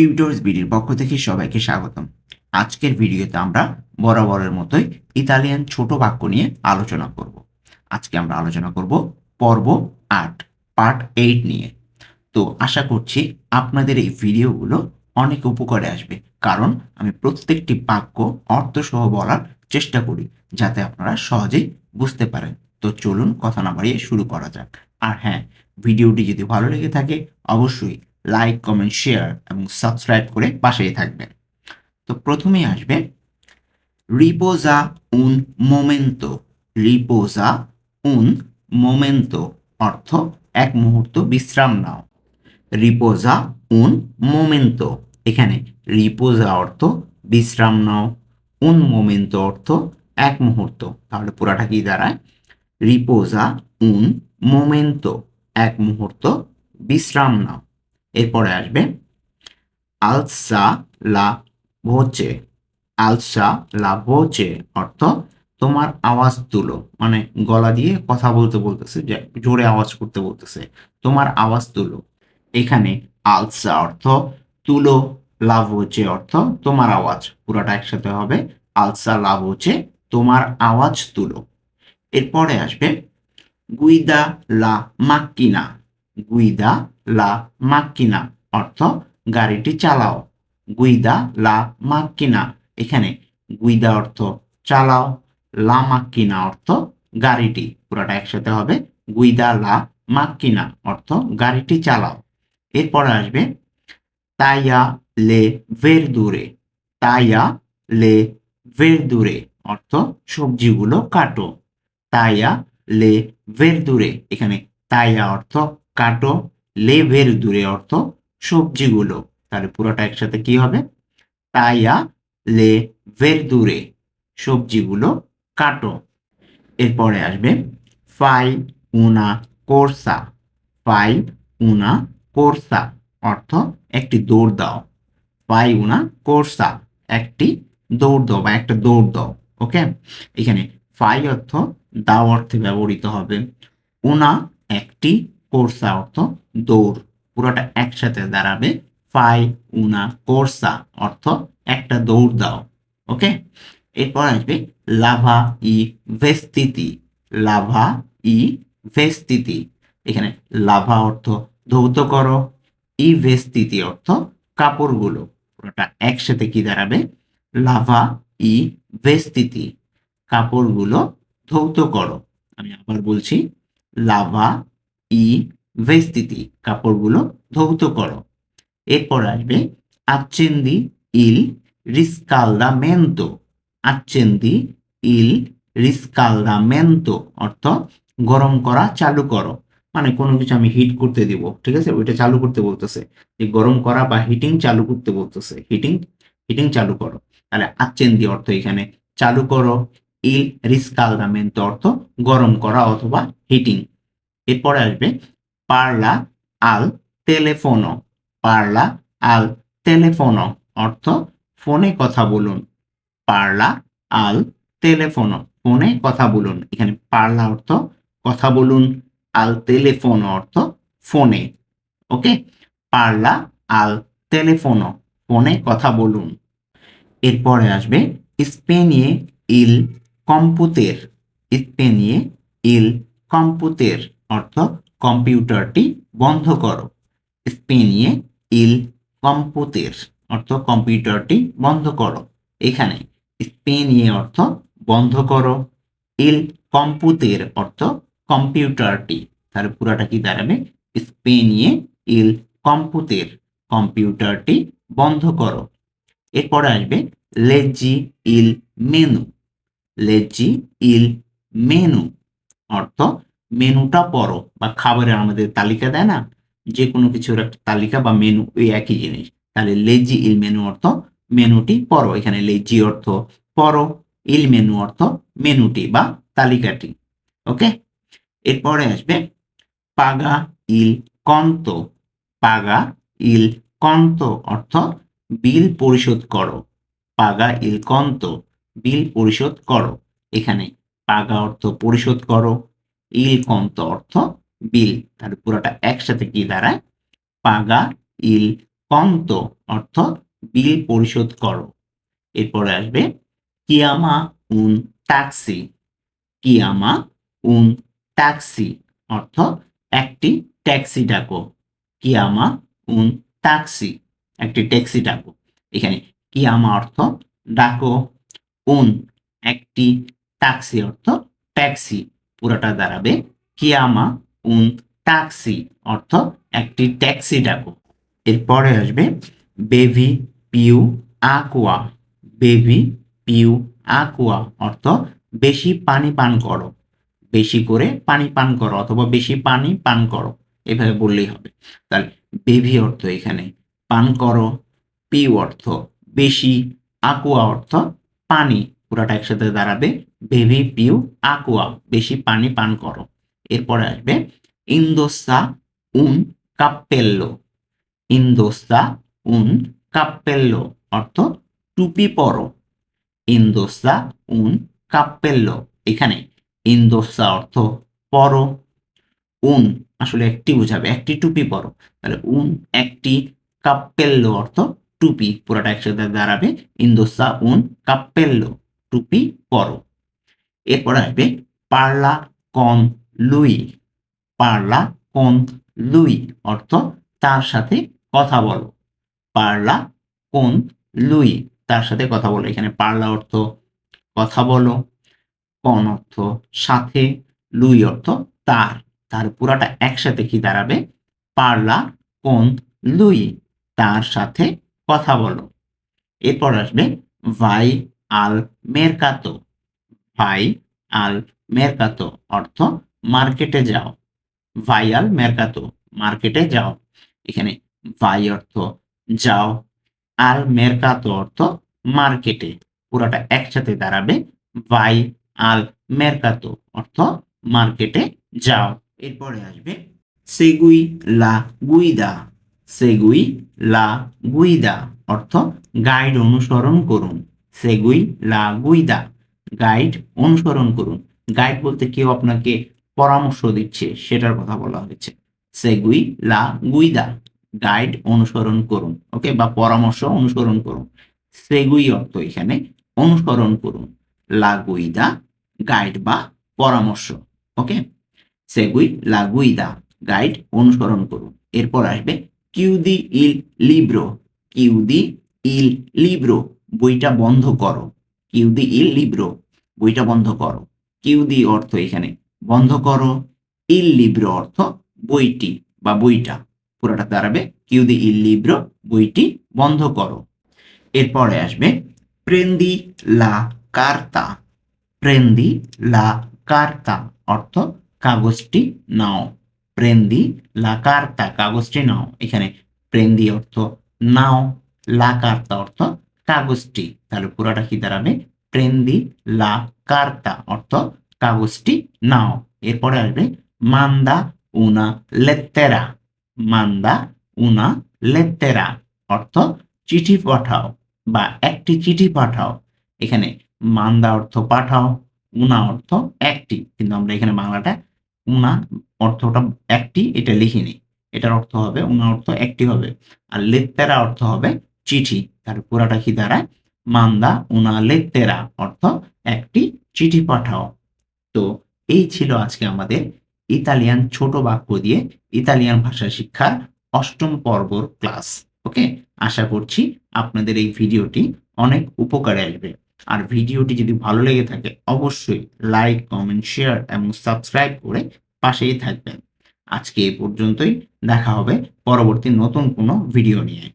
Tutors বিডির পক্ষ থেকে সবাইকে স্বাগতম। আজকের ভিডিওতে আমরা বরাবরের মতোই ইতালিয়ান ছোট বাক্য নিয়ে আলোচনা করব। আজকে আমরা আলোচনা করব পর্ব আট, পার্ট এইট নিয়ে। তো আশা করছি আপনাদের এই ভিডিওগুলো অনেক উপকারে আসবে, কারণ আমি প্রত্যেকটি বাক্য অর্থসহ বলার চেষ্টা করি, যাতে আপনারা সহজেই বুঝতে পারেন। তো চলুন কথা না বাড়িয়ে শুরু করা যাক। আর হ্যাঁ ভিডিওটি যদি ভালো লেগে থাকে, অবশ্যই লাইক কমেন্ট শেয়ার এবং সাবস্ক্রাইব করে পাশেই থাকবেন। তো প্রথমেই আসবে রিপোজা উন মোমেন্টো রিপোজা উন মোমেন্টো অর্থ এক মুহূর্ত বিশ্রাম নাও। রিপোজা উন মোমেন্টো এখানে রিপোজা অর্থ বিশ্রাম নাও। উন মোমেন্টো অর্থ এক মুহূর্ত। তাহলে পুরাটা কি দাঁড়ায়? রিপোজা উন মোমেন্টো এক মুহূর্ত বিশ্রাম নাও। এরপরে আসবে আলসা লা ভোচে। আলসা লা ভোচে অর্থ তোমার আওয়াজ তুলো মানে গলা দিয়ে কথা বলতে বলতেছে, যে জোরে আওয়াজ করতে বলতেছে, তোমার আওয়াজ তুলো। এখানে আলসা অর্থ তুলো লাভ হচ্ছে অর্থ তোমার আওয়াজ, পুরোটা একসাথে হবে। আলসা লাভ হচ্ছে তোমার আওয়াজ তুলো। এরপরে আসবে গুইদা লা মাক্কিনা। গুইদা লা মাক্কিনা অর্থ গাড়িটি চালাও। গুইদা লা মাক্কিনা, এখানে গুইদা অর্থ চালাও, লা মাক্কিনা অর্থ গাড়িটি, পুরোটা একসাথে হবে। গুইদা লা মাক্কিনা অর্থ গাড়িটি চালাও। এরপরে আসবে তাইয়া লে ভের দূরে তাইয়া লে ভের দূরে অর্থ সবজিগুলো কাটো। তাইয়া লে ভের দূরে এখানে তাইয়া অর্থ কাটো। লে ভেরদুরে অর্থ সবজিগুলো। তাহলে পুরোটা একসাথে কি হবে? তাইয়া লে ভের দূরে সবজিগুলো কাটো। এরপরে আসবে ফাই উনা কোর্সা। ফাই উনা কোর্সা অর্থ একটি দৌড় দাও। ফাই উনা কোর্সা একটি দৌড় দাও বা একটা দৌড় দাও, ওকে? এখানে ফাই অর্থ দাও অর্থে ব্যবহৃত হবে। উনা একটি কোর্সা অর্থ দৌড়। পুরোটা একসাথে দাঁড়াবে। ফাই উনা কোর্সা অর্থ একটা দৌড় দাও। ওকে? এরপর আসবে লাভা ই ভেস্তিতি লাভা ই ভেস্তিতি এখানে লাভা অর্থ ধৌত করো, ই ভেস্তিতি অর্থ কাপড়গুলো। পুরোটা একসাথে কি দাঁড়াবে? লাভা ই ভেস্তিতি কাপড়গুলো ধৌত করো। আমি আবার বলছি, লাভা ই ভেস্তিতি কাপড়গুলো ধৌত করো। এরপর আসবে আচ্চেন্দি ইল রিস্কালদামেন্তো আচ্চেন্দি ইল রিস্কালদামেন্তো অর্থ গরম করা, চালু করো। মানে কোনো কিছু আমি হিট করতে দিব, ঠিক আছে? ওইটা চালু করতে বলতেছে। যে গরম করা বা হিটিং চালু করতে বলতেছে। হিটিং হিটিং চালু করো। তাহলে আচ্চেন্দি অর্থ এখানে চালু করো, ইল রিস্কালদামেন্তো অর্থ গরম করা অথবা হিটিং এরপরে আসবে পারলা আল টেলিফোনো, পারলা আল টেলিফোনো, অর্থ ফোনে কথা বলুন। পারলা আল টেলিফোনো, ফোনে কথা বলুন। এখানে পারলা অর্থ কথা বলুন, আল টেলিফোনো অর্থ ফোনে। ওকে? পারলা আল টেলিফোনো, ফোনে কথা বলুন। এরপরে আসবে স্পেনিয়ে ইল কম্পুতের, স্পেনিয়ে ইল কম্পুতের। অর্থ কম্পিউটারটি বন্ধ করো। স্পেনিয়ে ইল কম্পুতের অর্থ কম্পিউটারটি বন্ধ করো। এখানে স্পেনিয়ে অর্থ বন্ধ করো। ইল কম্পুতের অর্থ কম্পিউটারটি। তাহলে পুরাটা কি দাঁড়াবে? স্পেনিয়ে ইল কম্পুতের কম্পিউটারটি বন্ধ করো। এরপরে আসবে লেজি ইল মেনু। লেজি ইল মেনু অর্থ মেনুটা পড়ো বা খাবারের আমাদের তালিকা দেয় না? যে কোনো কিছুর একটা তালিকা বা মেনু, ওই একই জিনিস। তাহলে লেজি ইল মেনু অর্থ মেনুটি পড়ো। এখানে লেজি অর্থ পড়ো, ইল মেনু অর্থ মেনুটি বা তালিকাটি। ওকে? এরপরে আসবে পাগা ইল কন্ত। পাগা ইল কন্ত অর্থ বিল পরিশোধ করো। পাগা ইল কন্ত, বিল পরিশোধ করো। এখানে পাগা অর্থ পরিশোধ করো ইল কন্ত অর্থ বিল, তাহলে পুরোটা একসাথে কি দাঁড়ায়? পাগা, ইল, কন্ত, অর্থ বিল পরিশোধ করো। এরপরে আসবে, কিয়ামা উন ট্যাক্সি। কিয়ামা উন ট্যাক্সি, অর্থ একটি ট্যাক্সি ডাকো। কিয়ামা উন ট্যাক্সি, একটি ট্যাক্সি ডাকো। এখানে কিয়ামা অর্থ ডাকো, উন একটি ট্যাক্সি, অর্থ ট্যাক্সি। পুরোটা দাঁড়াবে। কিয়ামা উন ট্যাক্সি অর্থ একটি ট্যাক্সি ডাকো। এরপরে আসবে বেভি পিউ আকুয়া। বেবি পিউ আকুয়া, অর্থ বেশি পানি পান করো। বেশি করে পানি পান করো, অথবা বেশি পানি পান করো। এভাবে বললেই হবে। তাহলে বেবি অর্থ এখানে পান করো, পিউ অর্থ বেশি, আকুয়া অর্থ পানি। পুরাটা একসাথে দাঁড়াবে। বেবি পিউ আকুয়া বেশি পানি পান করো। এরপরে আসবে ইন্দোসা উন কাপ্পেল্লো ইন্দোসা উন কাপ্পেল্লো অর্থ টুপি পরো। ইন্দোসা উন কাপ্পেল্লো এখানে ইন্দোসা অর্থ পরো। উন আসলে একটি বোঝাবে, একটি টুপি পরো। তাহলে উন একটি কাপ্পেল্লো অর্থ টুপি। পুরোটা একসাথে দাঁড়াবে ইন্দোসা উন কাপ্পেল্লো টুপি পরো। এরপর আসবে পার্লা কন লুই। পার্লা কন লুই অর্থ তার সাথে কথা বলো। পার্লা কোন লুই তার সাথে কথা বলো। এখানে পার্লা অর্থ কথা বলো, কন অর্থ সাথে, লুই অর্থ তার। তার পুরাটা একসাথে কি দাঁড়াবে? পার্লা কোন লুই তার সাথে কথা বলো। এরপর আসবে ভাই আল মেরকাতো। ভাই, আল মেরকাতো অর্থ মার্কেটে যাও। ভাই, আল মেরকাতো মার্কেটে যাও। এখানে ভাই অর্থ যাও, আল মেরকাতো অর্থ মার্কেটে। পুরাটা একসাথে দাঁড়াবে। ভাই, আল মেরকাতো অর্থ মার্কেটে যাও। এরপরে আসবে সেগুই লা গুইদা। সেগুই লা গুইদা অর্থ গাইড অনুসরণ করুন। সেগুই লা গুইদা। গাইড, অনুসরণ করুন। গাইড বলতে কেউ আপনাকে পরামর্শ দিচ্ছে, সেটার কথা বলা হয়েছে। সেগুই লা গুইদা। গাইড, অনুসরণ করুন, ওকে? বা পরামর্শ, অনুসরণ করুন। সেগুই অর্থ এখানে, অনুসরণ করুন। লা গুইদা, গাইড বা পরামর্শ, ওকে? সেগুই লা গুইদা। গাইড, অনুসরণ করুন। এরপর আসবে কিউদি ইল লিব্রো। কিউদি ইল লিব্রো। বইটা বন্ধ করো। কিউদি ইল লিব্রো বইটা বন্ধ করো। কিউদি অর্থ এখানে, বন্ধ করো। ইল লিব্রো অর্থ বইটি বা বইটা। পুরোটা দাঁড়াবে কিউদি ইল লিব্রো বইটি বন্ধ করো। এরপরে আসবে, প্রেন্দি লা কার্তা। প্রেন্দি লা কার্তা অর্থ কাগজটি নাও। প্রেন্দি লা কার্তা, কাগজটি নাও। এখানে প্রেন্দি অর্থ নাও, লা কার্তা অর্থ কাগজটি, তাহলে পুরোটা কি দাঁড়াবে? প্রেন্দি লা কার্তা, অর্থ কাগজটি নাও। এরপরে আসবে মান্দা উনা লেত্তেরা মান্দা উনা লেত্তেরা অর্থ চিঠি পাঠাও বা একটি চিঠি পাঠাও। এখানে মান্দা অর্থ পাঠাও, উনা অর্থ একটি। কিন্তু আমরা এখানে বাংলাটা উনা অর্থটা একটি, এটা লিখিনি। এটার অর্থ হবে, উনা অর্থ একটি হবে। আর লেত্তেরা অর্থ হবে চিঠি। তার পুরাটা কি দাঁড়ায়? মান্দা উনা লেত্তেরা অর্থ একটি চিঠি পাঠাও। তো এই ছিল আজকে আমাদের ইতালিয়ান ছোট বাক্য দিয়ে ইতালিয়ান ভাষা শিক্ষার অষ্টম পর্বর ক্লাস। ওকে? আশা করছি আপনাদের এই ভিডিওটি অনেক উপকারে আসবে। আর ভিডিওটি যদি ভালো লেগে থাকে, অবশ্যই লাইক, কমেন্ট, শেয়ার এবং সাবস্ক্রাইব করে পাশেই থাকবেন। আজকে এই পর্যন্তই। দেখা হবে পরবর্তী নতুন কোনো ভিডিও নিয়ে।